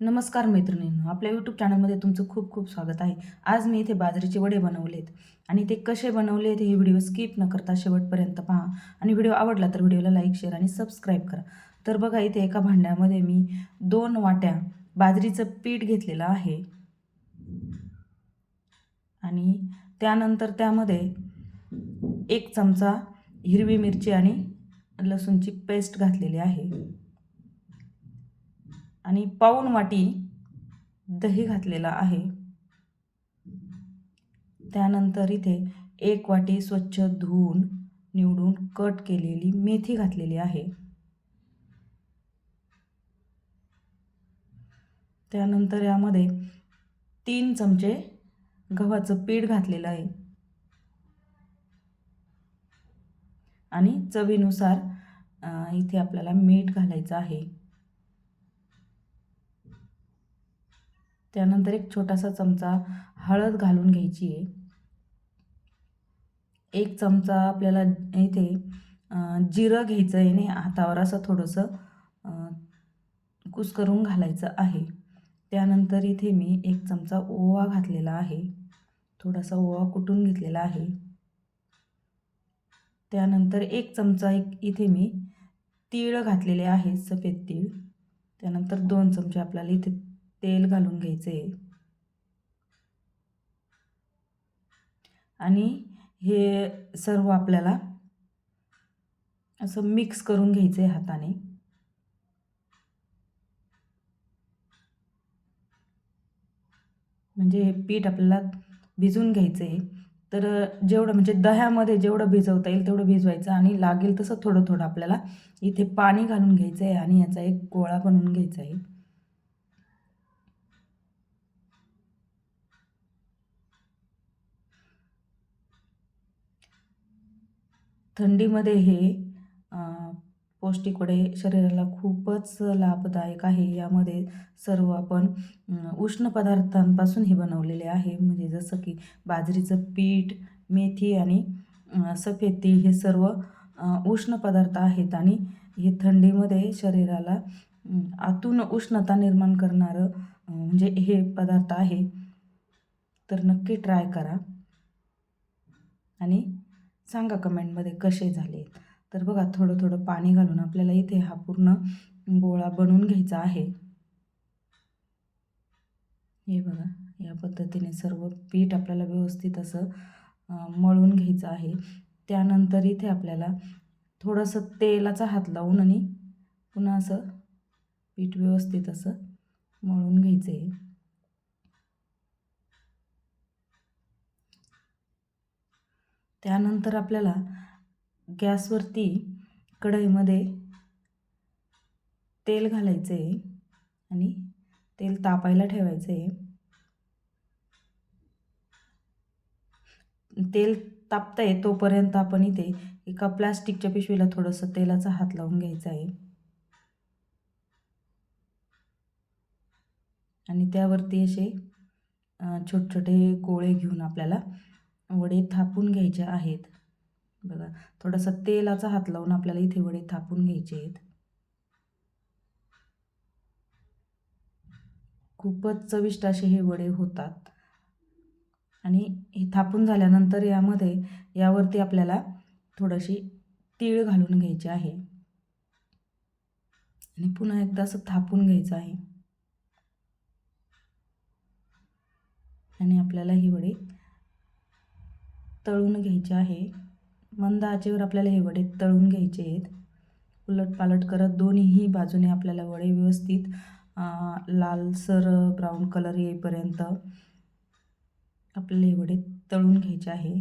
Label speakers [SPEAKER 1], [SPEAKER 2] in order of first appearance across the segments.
[SPEAKER 1] नमस्कार मैत्रिणींनो आपल्या यूट्यूब चॅनलमध्ये तुमचं खूप खूप स्वागत आहे. आज मी इथे बाजरीचे वडे बनवलेत. आणि ते कसे बनवलेत हे व्हिडिओ स्किप न करता शेवटपर्यंत पहा. आणि व्हिडिओ आवडला तर व्हिडिओला लाईक शेअर आणि सबस्क्राईब करा. तर बघा इथे एका भांड्यामध्ये मी दोन वाट्या बाजरीचं पीठ घेतलेलं आहे. आणि त्यानंतर त्यामध्ये एक चमचा हिरवी मिरची आणि लसूणची पेस्ट घातलेली आहे. आणि पाऊण वाटी दही घातलेला आहे. त्यानंतर इथे एक वाटी स्वच्छ धुवून निवडून कट केलेली मेथी घातलेली आहे. त्यानंतर यामध्ये तीन चमचे गव्हाचं पीठ घातलेलं आहे. आणि चवीनुसार इथे आपल्याला मीठ घालायचं आहे. त्यानंतर एक छोटासा चमचा हळद घालून घ्यायची आहे. एक चमचा आपल्याला इथे जिरं घ्यायचं आहे आणि हातावर असं थोडंसं कुस कुस्करून घालायचं आहे. त्यानंतर इथे मी एक चमचा ओवा घातलेला आहे. थोडासा ओवा कुटून घेतलेला आहे. त्यानंतर एक चमचा एक इथे मी तीळ घातलेले आहे सफेद तीळ. त्यानंतर दोन चमचे आपल्याला इथे तेल घालून घ्यायचे. आहे आणि हे सर्व आपल्याला असं मिक्स करून घ्यायचं आहे हाताने. म्हणजे पीठ आपल्याला भिजून घ्यायचं. आहे तर जेवढं म्हणजे दह्यामध्ये जेवढं भिजवता येईल तेवढं भिजवायचं आणि लागेल तसं थोडं थोडं आपल्याला इथे पाणी घालून घ्यायचं आहे आणि याचा एक गोळा बनवून घ्यायचा आहे थंडीमध्ये हे अ, पौष्टिक वडे शरीराला खूपच लाभदायक आहे. यामध्ये सर्व आपण उष्ण पदार्थांपासून हे बनवलेले आहे. म्हणजे जसं की बाजरीचं पीठ मेथी आणि सफेद तीळ हे सर्व उष्ण पदार्थ आहेत. आणि हे थंडीमध्ये शरीराला आतून उष्णता निर्माण करणारं म्हणजे हे पदार्थ आहे. तर नक्की ट्राय करा. आणि सांगा कमेंटमध्ये कसे झाले तर बघा थोडं थोडं पाणी घालून आपल्याला इथे हा पूर्ण गोळा बनवून घ्यायचा आहे. हे बघा या पद्धतीने सर्व पीठ आपल्याला व्यवस्थित असं मळून घ्यायचं आहे. त्यानंतर इथे आपल्याला थोडंसं तेलाचा हात लावून आणि पुन्हा असं पीठ व्यवस्थित असं मळून घ्यायचं आहे त्यानंतर आपल्याला गॅसवरती कढईमध्ये तेल घालायचं आहे आणि तेल तापायला ठेवायचं. आहे तेल तापतं आहे तोपर्यंत आपण इथे एका प्लास्टिकच्या पिशवीला थोडंसं तेलाचा हात लावून घ्यायचा आहे. आणि त्यावरती असे छोटे छोटे गोळे घेऊन आपल्याला वडे थापून घ्यायचे आहेत. बघा थोडासा तेलाचा हात लावून आपल्याला इथे वडे थापून घ्यायचे आहेत. खूपच चविष्ट असे हे वडे होतात. आणि हे थापून झाल्यानंतर यामध्ये यावरती आपल्याला थोडीशी तीळ घालून घ्यायची आहे. आणि पुन्हा एकदा असं थापून घ्यायचं आहे. आणि आपल्याला ही वडे तळून घ्यायचे आहे. मंद आचेवर आपल्याला हे वडे तळून घ्यायचे आहेत. उलटपालट करत दोन्हीही बाजूने आपल्याला वडे व्यवस्थित लालसर ब्राऊन कलर येईपर्यंत आपल्याला हे वडे तळून घ्यायचे आहे.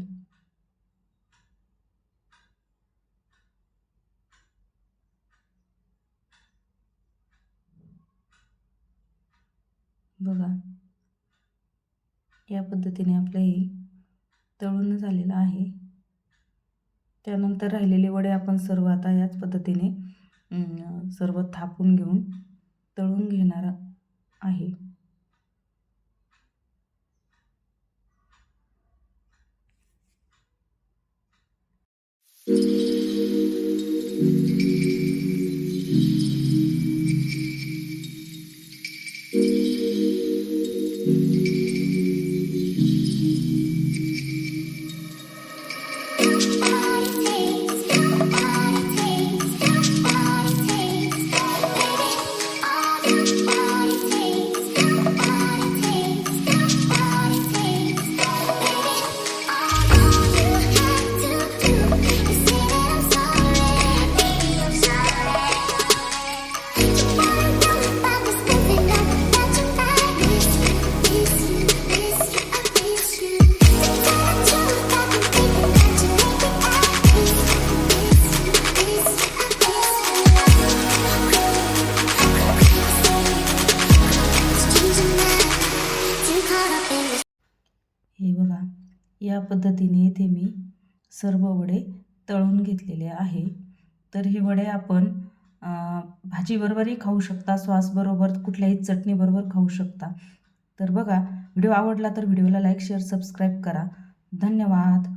[SPEAKER 1] बघा या पद्धतीने आपलं हे तळून झालेलं आहे. त्यानंतर राहिलेले वडे आपण सर्व आता याच पद्धतीने सर्व थापून घेऊन तळून घेणार आहे. या पद्धतीने इथे मी सर्व वडे तळून घेतलेले आहे. तर ही वडे आपण भाजीबरोबरही खाऊ शकता सॉसबरोबर कुठल्याही चटणीबरोबर खाऊ शकता. तर बघा व्हिडिओ आवडला तर व्हिडिओला लाईक शेअर सबस्क्राईब करा. धन्यवाद.